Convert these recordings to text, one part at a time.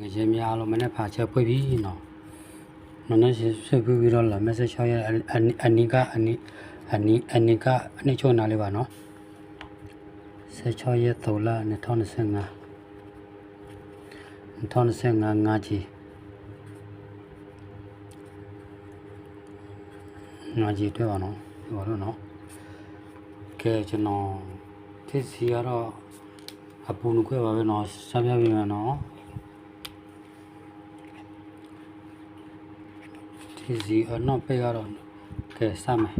ငယ်ချင်းများအားလုံးမနေ့ဖာချက်ဖွေးပြီးနော်နော်နော်ဆက်ပြီးပြီးတော့လာ message 6ရဲ့အနိအနိကအနိအနိအနိကအနိချိုနာလေးပါနော်16ရက်3လ2025 2025ငါကြီးငါကြီးတွေ့ပါနော်ဒီပါတော့နော်ကဲကျွန်တော်တစ်စီကတော့အပူနုခွဲပါပဲနော်ဆက်ပြပြမယ်နော် ทีစီအနောက်ပိတ်ကတော့ကဲစမယ်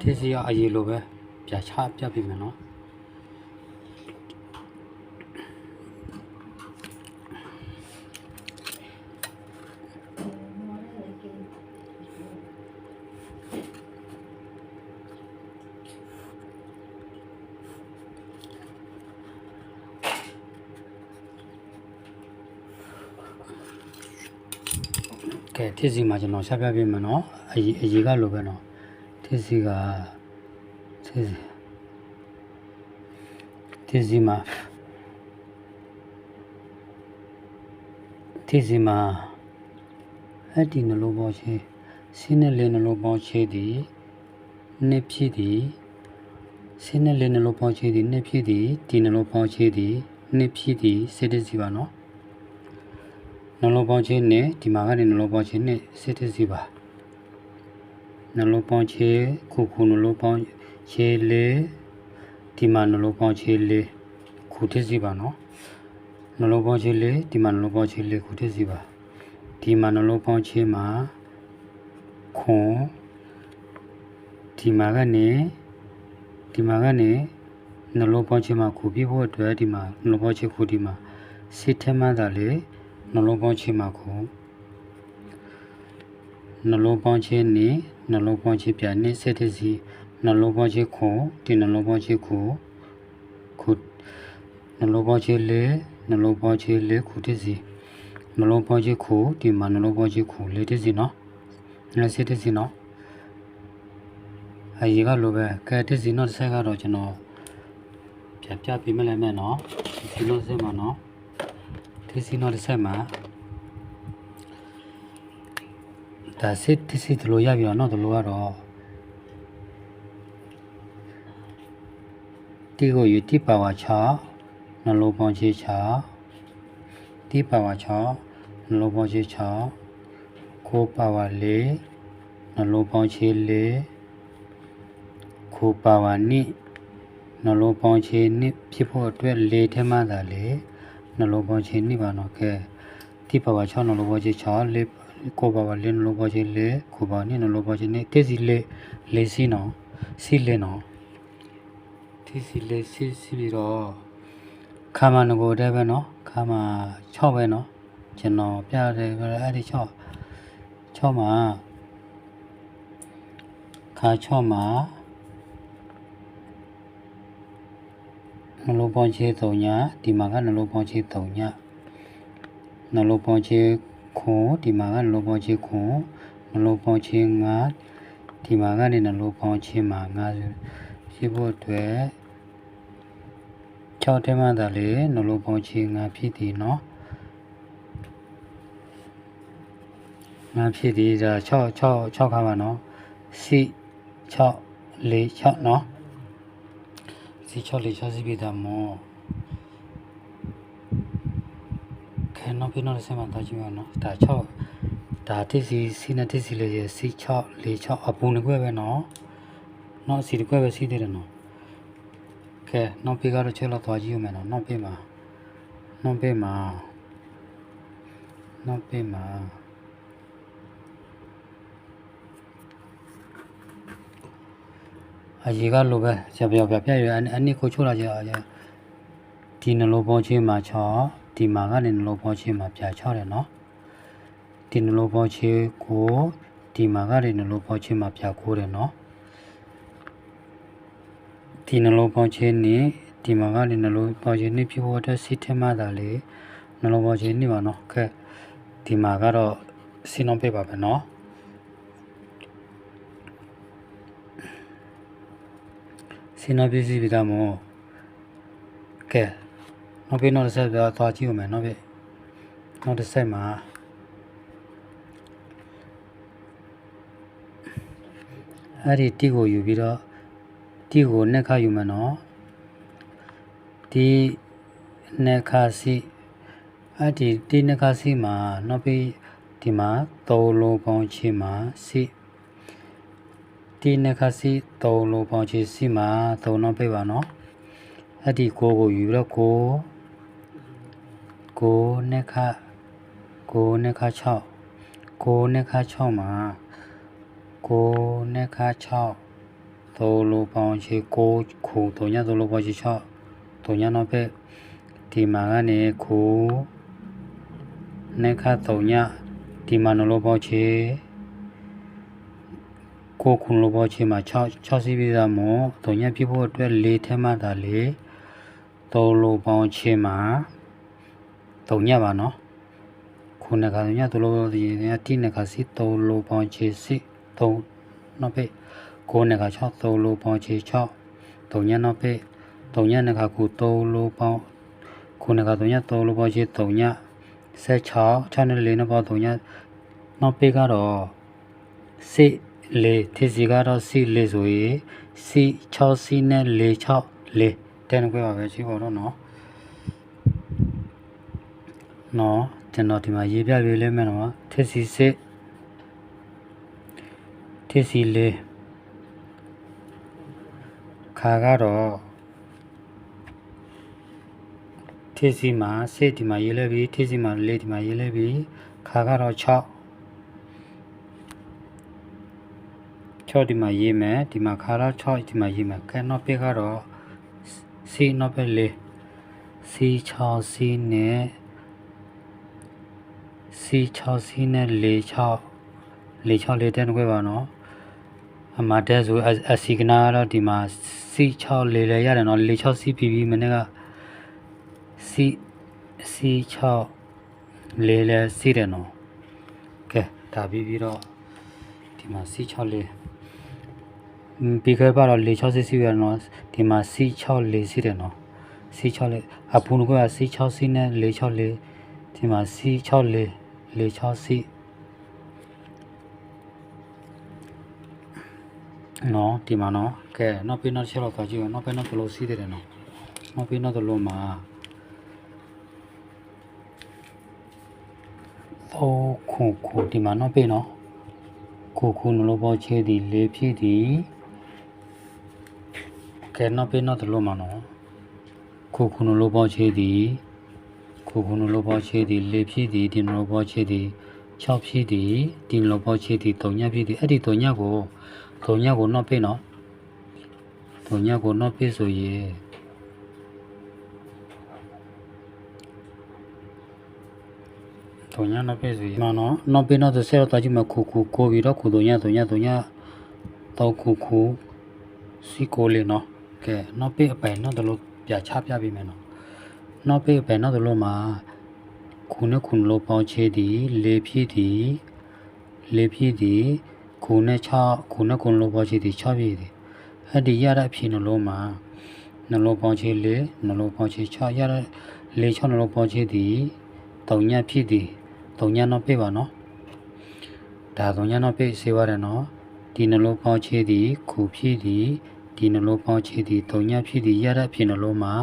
ทีစီကအရေးလိုပဲပြချပြပြမယ်နော် ကဲထစ်စီမှာကျွန်တော်ရှားပြပြမယ်နော်အရေးအရေးကလိုပဲနော်ထစ်စီကထစ်စီထစ်စီမှာထစ်စီမှာအဲ့ဒီနှလုံးပေါင်းချေဆင်းနဲ့လင်းနှလုံးပေါင်းချေသည်နှစ်ဖြစ်သည်ဆင်းနဲ့လင်းနှလုံးပေါင်းချေသည်နှစ်ဖြစ်သည်ဒီနှလုံးပေါင်းချေသည်နှစ်ဖြစ်သည်စေတစီပါနော် နှလုံးပေါင်းခြင်းနဲ့ဒီမှာကနေနှလုံးပေါင်းခြင်းနဲ့စစ်တစီပါနှလုံးပေါင်းခြင်းခုခုနှလုံးပေါင်းခြင်းလေးဒီမှာနှလုံးပေါင်းခြင်းလေးခုတစီပါနော်နှလုံးပေါင်းခြင်းလေးဒီမှာနှလုံးပေါင်းခြင်းလေးခုတစီပါဒီမှာနှလုံးပေါင်းခြင်းမှာခွန်ဒီမှာကနေဒီမှာကနေနှလုံးပေါင်းခြင်းမှာခုပြဖို့အတွက်ဒီမှာနှလုံးပေါင်းခြင်းခုဒီမှာစစ်ထဲမှာဒါလေ နှလုံးပေါင်းခြင်းမှာခုနှလုံးပေါင်းခြင်းနဲ့နှလုံးပေါင်းခြင်းပြန်နဲ့ဆက်တစီနှလုံးပေါင်းခြင်းခုဒီနှလုံးပေါင်းခြင်းခုခုနှလုံးပေါင်းခြင်းလေးနှလုံးပေါင်းခြင်းလေးခုတစီနှလုံးပေါင်းခြင်းခုဒီမှာနှလုံးပေါင်းခြင်းခုလေးတစီနော်နဲ့ဆက်တစီနော်အရေးကလိုပဲကဲတစီနော်တစ်ဆက်ကတော့ကျွန်တော်ပြပြပြမလဲမဲ့နော်ဒီလိုစင်ပါနော် ဒီစီနော်တစ်ဆက်မှာဒါစစ်တစ်စီဒီလိုရပြီတော့နော်ဒီလိုကတော့တီကိုယူတီပါဝါ6နှလုံးပေါင်းချေ6တီပါဝါ6နှလုံးပေါင်းချေ6ကိုပါဝါ4နှလုံးပေါင်းချေ4ကိုပါဝါ2နှလုံးပေါင်းချေ2ဖြစ်ဖို့အတွက်၄ထဲမှသာလေ နှလုံးပေါင်းခြင်းနိဗ္ဗာန်တော့ကဲတိပဝါ6နှလုံးပေါင်းခြင်း6လေးကိုပါပါလေးနှလုံးပေါင်းခြင်းလေးကိုပါနိနှလုံးပေါင်းခြင်းနိတိစီလေးလေးစီနော်စီလေးနော်တိစီလေးစီစီပြီးတော့ခါမငကိုတဲ့ပဲနော်ခါမ6ပဲနော်ကျွန်တော်ပြတယ်အဲ့ဒီ6 6မှာခါ6မှာ နှလုံးပေါင်းချေ၃ညဒီမှာကနှလုံးပေါင်းချေ၃ညနှလုံးပေါင်းချေခွန်ဒီမှာကနှလုံးပေါင်းချေခွန်နှလုံးပေါင်းချေ၅ဒီမှာကနေနှလုံးပေါင်းချေမှာ၅ဖြစ်ဖို့အတွက်6ထဲမှသာလေနှလုံးပေါင်းချေ၅ဖြစ်သည်เนาะငါဖြစ်သည်ဒါ6 6 6ခါပါเนาะ6 6 4 6เนาะ 646 GB ဒါမောခဲနောက်ပြနောက်ဆက်မှတော့ကြည့်ရအောင်နော်ဒါ6ဒါတစ်စီစီနဲ့တစ်စီလေးရ4646အပူနှစ်ခွဲပဲနော်နောက်စီတစ်ခွဲပဲစီးသေးတယ်နော်ကဲနောက်ပြကတော့ချက်လောက်သွားကြည့်ရမယ်နော်နောက်ပြမှာနောက်ပြမှာနောက်ပြမှာ အရေကလိုပဲဆရာပြောပြပြရအနည်းကိုချိုးလာကြရဒီနှလုံးပေါင်းချင်းမှာ6ဒီမှာကနေနှလုံးပေါင်းချင်းမှာပြ6တယ်နော်ဒီနှလုံးပေါင်းချင်းကိုဒီမှာကနေနှလုံးပေါင်းချင်းမှာပြ9တယ်နော်ဒီနှလုံးပေါင်းချင်းနဲ့ဒီမှာကနေနှလုံးပေါင်းချင်းနဲ့ဖြစ်ဖို့အတွက်စီထမတာလေနှလုံးပေါင်းချင်းနေပါနော်ခဲဒီမှာကတော့စီနှောင်းပေးပါပဲနော် စီနာပစ္စည်းပြတာမို့ကဲနောက်ပြီးတော့ဆက်ပြသွားကြည့်ဦးမယ်နော်ဗျကနောက်တစ်ဆက်မှာအဲ့ဒီတိကိုယူပြီးတော့တိကိုနှစ်ခါယူမယ်နော်ဒီနှစ်ခါစီအဲ့ဒီဒီနှစ်ခါစီမှာနောက်ပြီးဒီမှာသုံးလုံးပေါင်းချီမှာစီ ဒီနှစ်ခါစီသုံးလုံးပေါင်းချီစီမှာသုံးနောက်ပြပါနော်အဲ့ဒီကိုကိုယူပြီးတော့ကိုကိုနှစ်ခါကိုနှစ်ခါ6ကိုနှစ်ခါ6မှာကိုနှစ်ခါ6သုံးလုံးပေါင်းချီကိုခုသုံးညသုံးလုံးပေါင်းချီ6သုံးညနောက်ပြဒီမှာကနေကိုနှစ်ခါသုံးညဒီမှာနှလုံးပေါင်းချီ ကိုခုနှလုံးပေါင်းချီမှာ6 6စီးပြီးသားမို့သုံးညပြဖို့အတွက်၄ထဲမှသာလေသုံးလုံးပေါင်းချီမှာသုံးညပါနော်ခုနှစ်ခါသုံးညသုံးလုံးဒီနေ့တိနှစ်ခါစီသုံးလုံးပေါင်းချီစီသုံးနောက်ပြကိုနှစ်ခါ6သုံးလုံးပေါင်းချီ6သုံးညနောက်ပြသုံးညနှစ်ခါခုသုံးလုံးပေါင်းခုနှစ်ခါသုံးညသုံးလုံးပေါင်းချီသုံးည16 6နဲ့4နဲ့ပေါင်းသုံးညနောက်ပေကတော့စိ လေထစ်စီကတော့စိလေဆိုရင်စိ6စီနဲ့4 6လေတဲ့နှခွဲပါပဲရှိပါတော့နော်နော်ကျွန်တော်ဒီမှာရေးပြပေးလိမ့်မယ်နော်ထစ်စီစစ်ထစ်စီလေခါကတော့ထစ်စီမှာစစ်ဒီမှာရေးလဲပြီးထစ်စီမှာလေဒီမှာရေးလဲပြီးခါကတော့6 6ဒီမှာရေးမယ်ဒီမှာခါတော့6ဒီမှာရေးမယ်ကဲနောက်ပြကတော့စီနောက်ပြလေစီ6စီနဲ့စီ6စီနဲ့လေ6လေ6လေတဲ့နှခွဲပါနော်အမတဲ့ဆိုအစီကနာကတော့ဒီမှာစီ6လေလေရတယ်နော်လေ6စီပြီးပြီးမနေ့ကစီစီ6လေလေစီတယ်နော်ကဲဒါပြီးပြီးတော့ဒီမှာစီ6လေ ပြီးခဲ့ပါတော့လေ6စီစီရနော်ဒီမှာစီ6လေစီတယ်နော်စီ6လေအပူကစီ6စီနဲ့လေ6လေဒီမှာစီ6လေလေ6စီနော်ဒီမှာနော်ကဲနောက်ပြီးနောက်ချက်တော့သွားကြည့်အောင်နောက်ပြီးနောက်ဘယ်လိုစီးတယ်နော်နောက်ပြီးနောက်ဘယ်လိုမှာသောခုခုဒီမှာနောက်ပြီးနော်ခုခုနလိုပေါ်ချေသည်လေဖြစ်သည် ကဲနောက်ပြီးနောက်ဘယ်လိုမှာနော်ခုခုနလိုပေါ်ချေသည်ခုခုနလိုပေါ်ချေသည်လေဖြစ်သည်ဒီနလိုပေါ်ချေသည်6ဖြစ်သည်ဒီနလိုပေါ်ချေသည်3ညဖြစ်သည်အဲ့ဒီ3ညကို3ညကိုနောက်ပြီးနော်3ညကိုနောက်ပြီးဆိုရင်တုံညာနောက်ပြည့်စီမနော်နောက်ပြနောက်သဆဲတော့တာကြည့်မခုခုကိုပြီးတော့ခုတုံညာတုံညာတုံညာတော့ခုခုစီကိုလေးနော် ကဲနောက်ပြအပိုင်နောက်တလို့ပြချပြပေးမယ်နော်နောက်ပြအပိုင်နောက်တလို့မှာခုနဲ့ခုလို့ပေါင်းချေသည်လေးဖြည့်သည်လေးဖြည့်သည်ခုနဲ့6ခုနဲ့ခုလို့ပေါင်းချေသည်6ဖြည့်သည်အဲ့ဒီရတဲ့အဖြစ်နှလုံးမှာနှလုံးပေါင်းချေလေးနှလုံးပေါင်းချေ6ရတဲ့လေး6နှလုံးပေါင်းချေသည်တုံညဖြစ်သည်တုံညနောက်ပြပါနော်ဒါတုံညနောက်ပြစေပါတယ်နော်ဒီနှလုံးပေါင်းချေသည်ခုဖြစ်သည် ဒီနှလုံးပေါင်းချေသည်တုံညဖြစ်သည်ရတဲ့ဖြစ်နှလုံးမှာ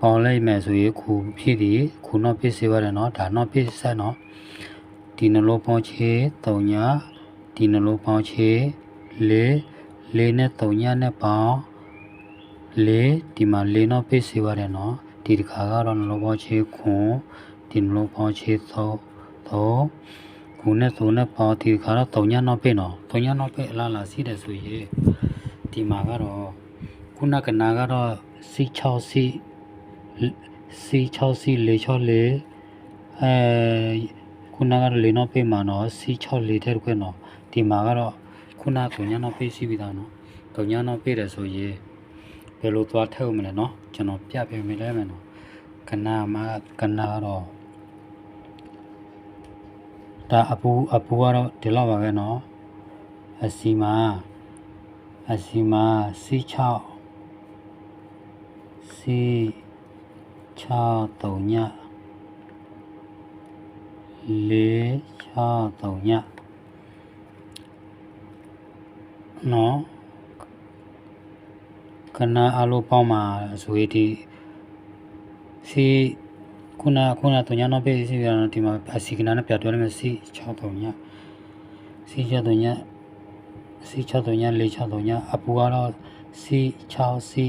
ပေါင်းလိုက်မယ်ဆိုရင်ခုဖြစ်သည်ခုနောက်ပြစေပါတယ်နော်ဒါနောက်ပြဆက်နော်ဒီနှလုံးပေါင်းချေတုံညဒီနှလုံးပေါင်းချေလေးလေးနဲ့တုံညနဲ့ပေါင်းလေးဒီမှာလေးနောက်ပြစေပါတယ်နော်ဒီတစ်ခါကတော့နှလုံးပေါင်းချေခွန်ဒီနှလုံးပေါင်းချေသောသော ခုနဲ့သုံးနဲ့ပေါင်းဒီတစ်ခါတော့တုံညနောက်ပြနော်တုံညနောက်ပြအလားလားစီးတယ်ဆိုရင်ဒီမှာကတော့ခုနကနာကတော့စီ6စီစီ6စီ4 6 4အဲခုနကတော့လေးနောက်ပြမှာနော်စီ6 4တဲ့ခွဲနော်ဒီမှာကတော့ခုနတုံညနောက်ပြစီးပြီးသားနော်တုံညနောက်ပြတယ်ဆိုရင်ဘယ်လိုသွားထည့်မလဲနော်ကျွန်တော်ပြပြမယ်လဲမယ်နော်ကနာမှာကနာတော့ ဒါအပူအပူကတော့ဒီလောက်ပါပဲနော်အစီမာအစီမာစီ6စီ6တုံည4 6 3ညနော်ခဏအလိုပေါင်းမှာဆိုရင်ဒီစီ ခုနခုနတုံညာတော့ပြေးစီရတော့ဒီမှာအစီကနာနဲ့ပြတ်တွဲမယ်စီ6 3ညစီ6 3ညစီ6 3ည4 6 3ညအပူကတော့စီ6စီ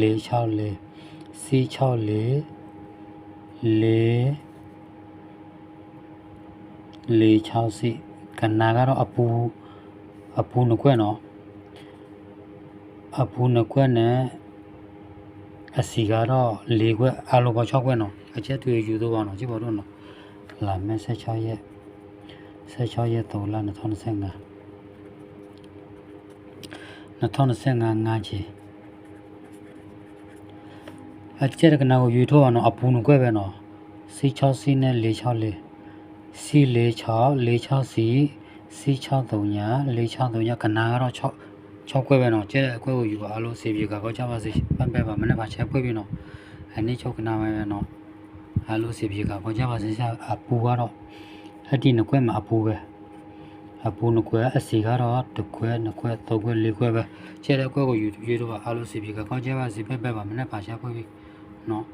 4 6 4စီ6 4 4လေး6စီကနာကတော့အပူအပူနှစ်ခွက်နော်အပူနှစ်ခွက်နဲ့အစီကတော့၄ခွက်အလိုပေါင်း6ခွက်နော် အချက်တွေယူတော့ပါနော်ကြည့်ပါတော့နော်လာမဲ့16ရက်16ရက်3လ2025 2025ငါးချီအချက်ကနာကိုယူထုတ်အောင်နော်အပူနှစ်ခွက်ပဲနော်စီ6စီနဲ့4 6လေးစီ46 46စီစီ63ညာ463ညာကနာကတော့6 6ခွဲပဲနော်ကျဲတဲ့အခွဲကိုယူပါအလုံးစေပြေကောက်ကြပါစေပန်းပဲပါမနေ့ကချက်ခွဲပြီနော်အနည်း6ကနာပဲပဲနော် အလုံးစေပြေကောက်ကြပါစေအပူကတော့အဒီနှစ်ခွဲမှာအပူပဲအပူနှစ်ခွဲအစီကတော့တစ်ခွဲနှစ်ခွဲသုံးခွဲလေးခွဲပဲကျဲတဲ့အခွဲကိုယူယူတော့ပါအလုံးစေပြေကောက်ကြပါစေပန်းပဲပါမနေ့ကချက်ခွဲပြီနော်